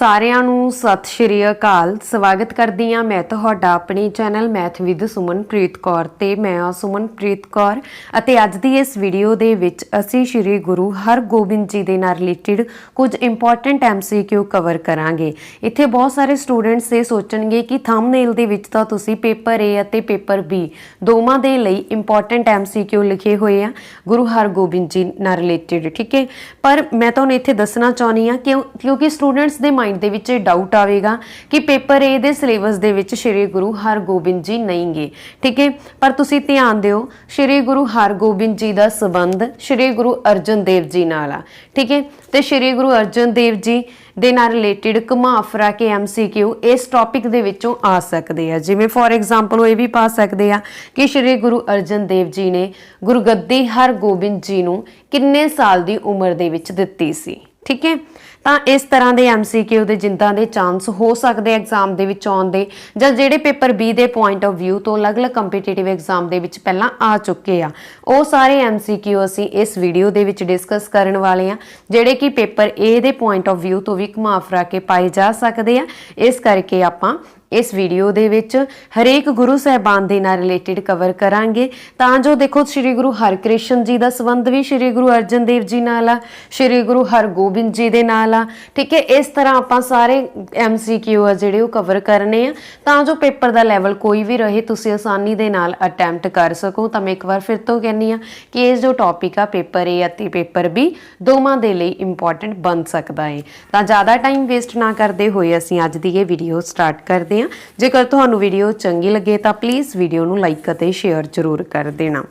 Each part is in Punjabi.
ਸਾਰਿਆਂ ਨੂੰ ਸਤਿ ਸ਼੍ਰੀ ਅਕਾਲ। ਸਵਾਗਤ ਕਰਦੀ ਹਾਂ ਮੈਂ ਤੁਹਾਡਾ ਆਪਣੇ channel math with Sumanpreet Kaur ਤੇ ਮੈਂ ਹਾਂ ਸੁਮਨਪ੍ਰੀਤ ਕੌਰ ਅਤੇ ਅੱਜ ਦੀ ਇਸ ਵੀਡੀਓ ਦੇ ਵਿੱਚ ਅਸੀਂ ਸ਼੍ਰੀ ਗੁਰੂ ਹਰਗੋਬਿੰਦ ਜੀ ਦੇ ਨਾਲ ਰਿਲੇਟਡ ਕੁਝ ਇੰਪੋਰਟੈਂਟ ਐਮਸੀਕਿਊ ਕਵਰ ਕਰਾਂਗੇ। ਇੱਥੇ ਬਹੁਤ ਸਾਰੇ ਸਟੂਡੈਂਟਸ ਇਹ ਸੋਚਣਗੇ ਕਿ ਥੰਬਨੇਲ ਦੇ ਵਿੱਚ ਤਾਂ ਤੁਸੀਂ ਪੇਪਰ A ਅਤੇ ਪੇਪਰ B ਦੋਵਾਂ ਦੇ ਲਈ ਇੰਪੋਰਟੈਂਟ ਐਮਸੀਕਿਊ ਲਿਖੇ ਹੋਏ ਆ, ਗੁਰੂ ਹਰਗੋਬਿੰਦ ਜੀ ਨਾਲ ਰਿਲੇਟਡ ਠੀਕ ਹੈ? ਪਰ ਮੈਂ ਤੁਹਾਨੂੰ ਇੱਥੇ ਦੱਸਣਾ ਚਾਹੁੰਦੀ ਆ ਕਿ ਕਿਉਂਕਿ ਸਟੂਡੈਂਟਸ ਦੇ ਮਾਈਂਡ ਦੇ ਵਿੱਚ ਇਹ ਡਾਊਟ ਆਵੇਗਾ ਕਿ ਪੇਪਰ A ਦੇ ਸਿਲੇਬਸ ਦੇ ਵਿੱਚ ਸ਼੍ਰੀ ਗੁਰੂ ਹਰਗੋਬਿੰਦ ਜੀ ਨਹੀਂਗੇ ਠੀਕ ਹੈ? ਪਰ ਤੁਸੀਂ ਧਿਆਨ ਦਿਓ, ਸ਼੍ਰੀ ਗੁਰੂ ਹਰਗੋਬਿੰਦ ਜੀ ਦਾ ਸਬੰਧ ਸ਼੍ਰੀ ਗੁਰੂ ਅਰਜਨ ਦੇਵ ਜੀ ਨਾਲ ਆ। ਠੀਕ ਹੈ? ਤੇ ਸ਼੍ਰੀ ਗੁਰੂ ਅਰਜਨ ਦੇਵ ਜੀ ਦੇ ਨਾਲ ਰਿਲੇਟਡ ਘੁਮਾਫਰਾ ਕੇ ਐਮਸੀਕਿਊ ਇਸ ਟੌਪਿਕ ਦੇ ਵਿੱਚੋਂ ਆ ਸਕਦੇ ਆ। ਜਿਵੇਂ ਫੋਰ ਐਗਜ਼ਾਮਪਲ ਉਹ ਇਹ ਵੀ ਪਾ ਸਕਦੇ ਆ ਕਿ ਸ਼੍ਰੀ ਗੁਰੂ ਅਰਜਨ ਦੇਵ ਜੀ ਨੇ ਗੁਰਗੱਦੀ ਹਰਗੋਬਿੰਦ ਜੀ ਨੂੰ ਕਿੰਨੇ ਸਾਲ ਦੀ ਉਮਰ ਦੇ ਵਿੱਚ ਦਿੱਤੀ ਸੀ? ਠੀਕ ਹੈ? ਤਾਂ ਇਸ ਤਰ੍ਹਾਂ ਦੇ ਐਮਸੀਕਿਊ ਦੇ ਜਿੰਦਾਂ ਦੇ ਚਾਂਸ ਹੋ ਸਕਦੇ ਐਗਜ਼ਾਮ ਦੇ ਵਿੱਚ ਆਉਣ ਦੇ ਜਾਂ ਜਿਹੜੇ ਪੇਪਰ B ਦੇ ਪੁਆਇੰਟ ਆਫ View ਤੋਂ ਅਲੱਗ-ਅਲੱਗ ਕੰਪੀਟੀਟਿਵ ਐਗਜ਼ਾਮ ਦੇ ਵਿੱਚ ਪਹਿਲਾਂ ਆ ਚੁੱਕੇ ਆ। ਉਹ ਸਾਰੇ ਐਮਸੀਕਿਊ ਅਸੀਂ ਇਸ ਵੀਡੀਓ ਦੇ ਵਿੱਚ ਡਿਸਕਸ ਕਰਨ ਵਾਲੇ ਆ, ਜਿਹੜੇ ਕਿ ਪੇਪਰ A ਦੇ ਪੁਆਇੰਟ ਆਫ View ਤੋਂ ਵੀ ਘੁਮਾਫਰਾ ਕੇ ਪਾਏ ਜਾ ਸਕਦੇ ਆ। ਇਸ ਕਰਕੇ ਆਪਾਂ ਇਸ ਵੀਡੀਓ ਦੇ ਵਿੱਚ ਹਰੇਕ ਗੁਰੂ ਸਾਹਿਬਾਨ ਦੇ ਨਾਲ ਰਿਲੇਟਡ ਕਵਰ ਕਰਾਂਗੇ। ਤਾਂ ਜੋ ਦੇਖੋ, ਸ੍ਰੀ ਗੁਰੂ ਹਰਕ੍ਰਿਸ਼ਨ ਜੀ ਦਾ ਸੰਬੰਧ ਵੀ ਸ੍ਰੀ ਗੁਰੂ ਅਰਜਨ ਦੇਵ ਜੀ ਨਾਲ ਆ, ਸ੍ਰੀ ਗੁਰੂ ਹਰਗੋਬਿੰਦ ਜੀ ਦੇ ਨਾਲ ਆ। ਠੀਕ ਹੈ, ਇਸ ਤਰ੍ਹਾਂ ਆਪਾਂ ਸਾਰੇ ਐਮਸੀਕਿਊ ਆ ਜਿਹੜੇ ਉਹ ਕਵਰ ਕਰਨੇ ਆ। ਤਾਂ ਜੋ ਪੇਪਰ ਦਾ ਲੈਵਲ ਕੋਈ ਵੀ ਰਹੇ, ਤੁਸੀਂ ਆਸਾਨੀ ਦੇ ਨਾਲ ਅਟੈਂਪਟ ਕਰ ਸਕੋ। ਤਾਂ ਮੈਂ ਇੱਕ ਵਾਰ ਫਿਰ ਤੋਂ ਕਹਿੰਨੀ ਆ ਕਿ ਇਹ ਜੋ ਟੌਪਿਕ ਆ ਪੇਪਰ A ਅਤੇ ਪੇਪਰ B, ਦੋਵਾਂ ਦੇ ਲਈ ਇੰਪੋਰਟੈਂਟ ਬਣ ਸਕਦਾ ਹੈ ਤਾਂ ਜ਼ਿਆਦਾ ਟਾਈਮ ਵੇਸਟ ਨਾ ਕਰਦੇ ਹੋਏ ਅਸੀਂ ਅੱਜ ਦੀ ਇਹ ਵੀਡੀਓ ਸਟਾਰਟ ਕਰਦੇ ਹਾਂ ਜੇਕਰ ਤੁਹਾਨੂੰ ਵੀਡੀਓ ਚੰਗੀ ਲੱਗੇ ਤਾਂ ਪਲੀਜ਼ ਵੀਡੀਓ ਨੂੰ ਲਾਈਕ ਅਤੇ ਸ਼ੇਅਰ ਜ਼ਰੂਰ ਕਰ ਦੇਣਾ।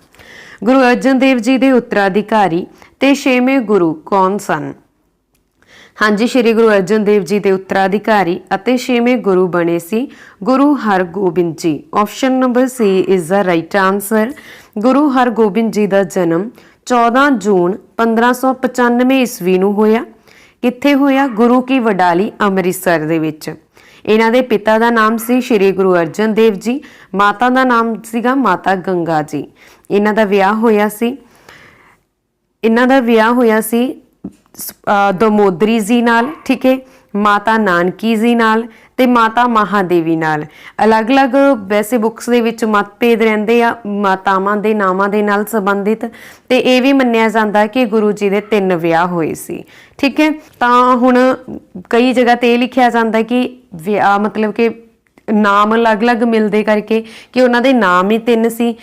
ਗੁਰੂ ਅਰਜਨ ਦੇਵ ਜੀ ਦੇ ਉੱਤਰਾਧਿਕਾਰੀ ਤੇ ਛੇਵੇਂ ਗੁਰੂ ਕੌਣ ਸਨ? ਹਾਂਜੀ, ਸ੍ਰੀ ਗੁਰੂ ਅਰਜਨ ਦੇਵ ਜੀ ਦੇ ਉੱਤਰਾਧਿਕਾਰੀ ਅਤੇ ਛੇਵੇਂ ਗੁਰੂ ਬਣੇ C Guru Hargobind ji. Option number C is the right answer Guru Hargobind ji ਦਾ ਜਨਮ 14 ਜੂਨ 1595 ਈਸਵੀ ਨੂੰ ਹੋਇਆ। ਕਿੱਥੇ ਹੋਇਆ? ਗੁਰੂ ਕੀ ਵਡਾਲੀ ਅੰਮ੍ਰਿਤਸਰ ਦੇ ਵਿੱਚ। ਇਹਨਾਂ ਦੇ ਪਿਤਾ ਦਾ ਨਾਮ ਸੀ ਸ੍ਰੀ ਗੁਰੂ ਅਰਜਨ ਦੇਵ ਜੀ, ਮਾਤਾ ਦਾ ਨਾਮ ਸੀਗਾ ਮਾਤਾ ਗੰਗਾ ਜੀ। ਇਹਨਾਂ ਦਾ ਵਿਆਹ ਹੋਇਆ ਸੀ। ਇਹਨਾਂ ਦਾ ਵਿਆਹ ਹੋਇਆ ਸੀ ਦਮੋਦਰੀ ਜੀ ਨਾਲ, ਠੀਕ ਹੈ? ਮਾਤਾ ਨਾਨਕੀ ਜੀ ਨਾਲ ਤੇ ਮਾਤਾ ਮਹਾਦੇਵੀ ਨਾਲ। ਅਲੱਗ-ਅਲੱਗ ਵੈਸੇ ਬੁੱਕਸ ਦੇ ਵਿੱਚ ਮਤਭੇਦ ਰਹਿੰਦੇ ਆ, ਮਾਤਾਵਾਂ ਦੇ ਨਾਮਾਂ ਦੇ ਨਾਲ ਸੰਬੰਧਿਤ ਤੇ ਇਹ ਵੀ ਮੰਨਿਆ ਜਾਂਦਾ ਕਿ ਗੁਰੂ ਜੀ ਦੇ ਤਿੰਨ ਵਿਆਹ ਹੋਏ ਸੀ। ਠੀਕ ਹੈ? ਤਾਂ ਹੁਣ ਕਈ ਜਗ੍ਹਾ ਤੇ ਇਹ ਲਿਖਿਆ ਜਾਂਦਾ ਕਿ ਵਿਆਹ ਮਤਲਬ ਕਿ ਨਾਮ ਅਲੱਗ-ਅਲੱਗ ਮਿਲਦੇ ਕਰਕੇ ਕਿ ਉਹਨਾਂ ਦੇ ਨਾਮ ਹੀ ਤਿੰਨ ਸੀ।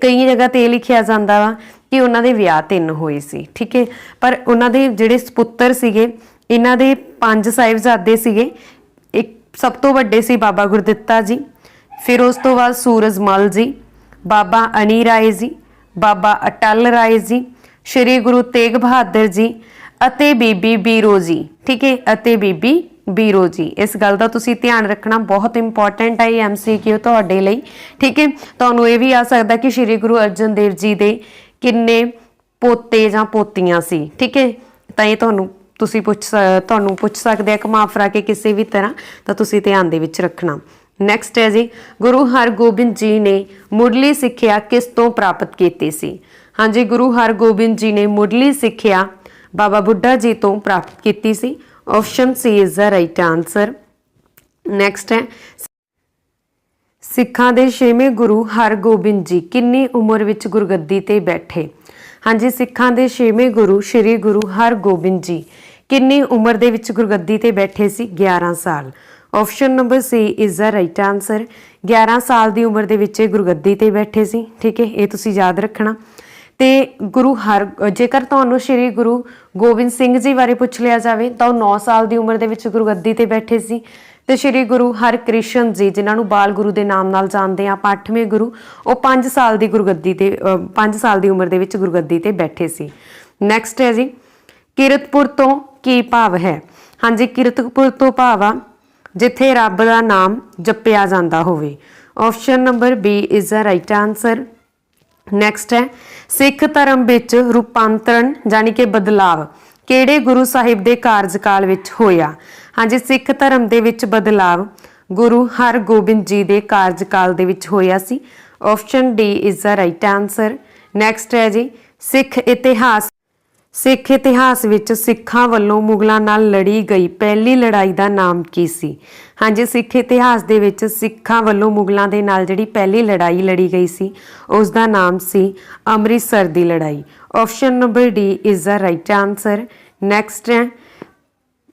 ਕਈ ਜਗ੍ਹਾ ਤੇ ਇਹ ਲਿਖਿਆ ਜਾਂਦਾ ਵਾ ਕਿ ਉਹਨਾਂ ਦੇ ਵਿਆਹ ਤਿੰਨ ਹੋਏ ਸੀ। ਠੀਕ ਹੈ? ਪਰ ਉਹਨਾਂ ਦੇ ਜਿਹੜੇ ਸੁਪੁੱਤਰ ਸੀਗੇ, ਇਹਨਾਂ ਦੇ ਪੰਜ ਸਾਹਿਬਜ਼ਾਦੇ ਸੀਗੇ ਸਭ ਤੋਂ ਵੱਡੇ ਸੀ ਬਾਬਾ ਗੁਰਦਿੱਤਾ ਜੀ, ਫਿਰ ਉਸ ਤੋਂ ਬਾਅਦ ਸੂਰਜਮਲ ਜੀ, ਬਾਬਾ ਅਨੀ ਰਾਏ ਜੀ, ਬਾਬਾ ਅਟਲ ਰਾਏ ਜੀ, ਸ਼੍ਰੀ ਗੁਰੂ ਤੇਗ ਬਹਾਦਰ ਜੀ ਅਤੇ ਬੀਬੀ ਬੀਰੋ ਜੀ, ਠੀਕ ਹੈ, ਅਤੇ ਬੀਬੀ ਬੀਰੋ ਜੀ। ਇਸ ਗੱਲ ਦਾ ਤੁਸੀਂ ਧਿਆਨ ਰੱਖਣਾ ਬਹੁਤ ਇੰਪੋਰਟੈਂਟ ਹੈ ਇਹ ਐਮਸੀਕਿਊ ਤੁਹਾਡੇ ਲਈ, ਠੀਕ ਹੈ। ਤੁਹਾਨੂੰ ਇਹ ਵੀ ਆ ਸਕਦਾ ਕਿ ਸ਼੍ਰੀ ਗੁਰੂ ਅਰਜਨ ਦੇਵ ਜੀ ਦੇ ਕਿੰਨੇ ਪੋਤੇ ਜਾਂ ਪੋਤੀਆਂ ਸੀ, ਠੀਕ ਹੈ। ਤਾਂ ਇਹ ਤੁਹਾਨੂੰ ਤੁਸੀਂ ਪੁੱਛ ਤੁਹਾਨੂੰ ਪੁੱਛ ਸਕਦੇ ਆ ਘੁਮਾ ਕੇ ਕਿਸੇ ਵੀ ਤਰ੍ਹਾਂ, ਤਾਂ ਤੁਸੀਂ ਧਿਆਨ ਦੇ ਵਿੱਚ ਰੱਖਣਾ। ਨੈਕਸਟ ਹੈ ਜੀ, ਗੁਰੂ ਹਰਗੋਬਿੰਦ ਜੀ ਨੇ ਮੁੱਢਲੀ ਸਿੱਖਿਆ ਕਿਸ ਤੋਂ ਪ੍ਰਾਪਤ ਕੀਤੀ ਸੀ? ਹਾਂਜੀ, ਗੁਰੂ ਹਰਗੋਬਿੰਦ ਜੀ ਨੇ ਮੁੱਢਲੀ ਸਿੱਖਿਆ ਬਾਬਾ ਬੁੱਢਾ ਜੀ ਤੋਂ ਪ੍ਰਾਪਤ ਕੀਤੀ ਸੀ। Option C is the right answer next ਹੈ, ਸਿੱਖਾਂ ਦੇ ਛੇਵੇਂ ਗੁਰੂ ਹਰਗੋਬਿੰਦ ਜੀ ਕਿੰਨੀ ਉਮਰ ਵਿੱਚ ਗੁਰਗੱਦੀ ਤੇ ਬੈਠੇ? ਹਾਂਜੀ, ਸਿੱਖਾਂ ਦੇ ਛੇਵੇਂ ਗੁਰੂ ਸ੍ਰੀ ਗੁਰੂ ਹਰਗੋਬਿੰਦ ਜੀ। ਕਿੰਨੀ ਉਮਰ ਦੇ ਵਿੱਚ ਗੁਰਗੱਦੀ ਤੇ ਬੈਠੇ ਸੀ? 11 ਸਾਲ। Option number C is the right answer 11 ਸਾਲ ਦੀ ਉਮਰ ਦੇ ਵਿੱਚ ਇਹ ਗੁਰਗੱਦੀ ਤੇ ਬੈਠੇ ਸੀ। ਠੀਕ ਹੈ, ਇਹ ਤੁਸੀਂ ਯਾਦ ਰੱਖਣਾ। ਤੇ ਗੁਰੂ ਹਰ, ਜੇਕਰ ਤੁਹਾਨੂੰ ਸ੍ਰੀ ਗੁਰੂ ਗੋਬਿੰਦ ਸਿੰਘ ਜੀ ਬਾਰੇ ਪੁੱਛ ਲਿਆ ਜਾਵੇ, ਤਾਂ ਉਹ 9 ਸਾਲ ਦੀ ਉਮਰ ਦੇ ਵਿੱਚ ਗੁਰਗੱਦੀ ਤੇ ਬੈਠੇ ਸੀ। ਤੇ ਸ੍ਰੀ ਗੁਰੂ ਹਰਕ੍ਰਿਸ਼ਨ ਜੀ, ਜਿਨ੍ਹਾਂ ਨੂੰ ਬਾਲ ਗੁਰੂ ਦੇ ਨਾਮ ਨਾਲ ਜਾਣਦੇ ਆ 8ਵੇਂ ਗੁਰੂ, ਉਹ 5 ਸਾਲ ਦੀ ਗੁਰਗੱਦੀ ਤੇ 5 ਸਾਲ ਦੀ ਉਮਰ ਦੇ ਵਿੱਚ ਗੁਰਗੱਦੀ ਤੇ ਬੈਠੇ ਸੀ। ਨੈਕਸਟ ਹੈ ਜੀ, ਕਿਰਤਪੁਰ ਤੋਂ ਕੀ ਭਾਵ ਹੈ? ਹਾਂਜੀ, ਕਿਰਤਪੁਰ ਤੋਂ ਭਾਵ ਆ, ਜਿੱਥੇ ਰੱਬ ਦਾ ਨਾਮ ਜਪਿਆ ਜਾਂਦਾ ਹੋਵੇ। Option number B is the right answer next ਹੈ, ਸਿੱਖ ਧਰਮ ਵਿੱਚ ਰੂਪਾਂਤਰਣ ਯਾਨੀ ਕਿ ਬਦਲਾਵ, ਕਿਹੜੇ ਗੁਰੂ ਸਾਹਿਬ ਦੇ ਕਾਰਜਕਾਲ ਵਿੱਚ ਹੋਇਆ? ਹਾਂਜੀ, ਸਿੱਖ ਧਰਮ ਦੇ ਵਿੱਚ ਬਦਲਾਵ ਗੁਰੂ ਹਰਗੋਬਿੰਦ ਜੀ ਦੇ ਕਾਰਜਕਾਲ ਦੇ ਵਿੱਚ ਹੋਇਆ ਸੀ। Option D is the right answer next ਹੈ ਜੀ, ਸਿੱਖ ਇਤਿਹਾਸ। ਸਿੱਖ ਇਤਿਹਾਸ ਵਿੱਚ ਸਿੱਖਾਂ ਵੱਲੋਂ ਮੁਗਲਾਂ ਨਾਲ ਲੜੀ ਗਈ ਪਹਿਲੀ ਲੜਾਈ ਦਾ ਨਾਮ ਕੀ ਸੀ? ਹਾਂਜੀ, ਸਿੱਖ ਇਤਿਹਾਸ ਦੇ ਵਿੱਚ ਸਿੱਖਾਂ ਵੱਲੋਂ ਮੁਗਲਾਂ ਦੇ ਨਾਲ ਜਿਹੜੀ ਪਹਿਲੀ ਲੜਾਈ ਲੜੀ ਗਈ ਸੀ, ਉਸ ਦਾ ਨਾਮ ਸੀ ਅੰਮ੍ਰਿਤਸਰ ਦੀ ਲੜਾਈ। Option number D is the right answer next ਹੈ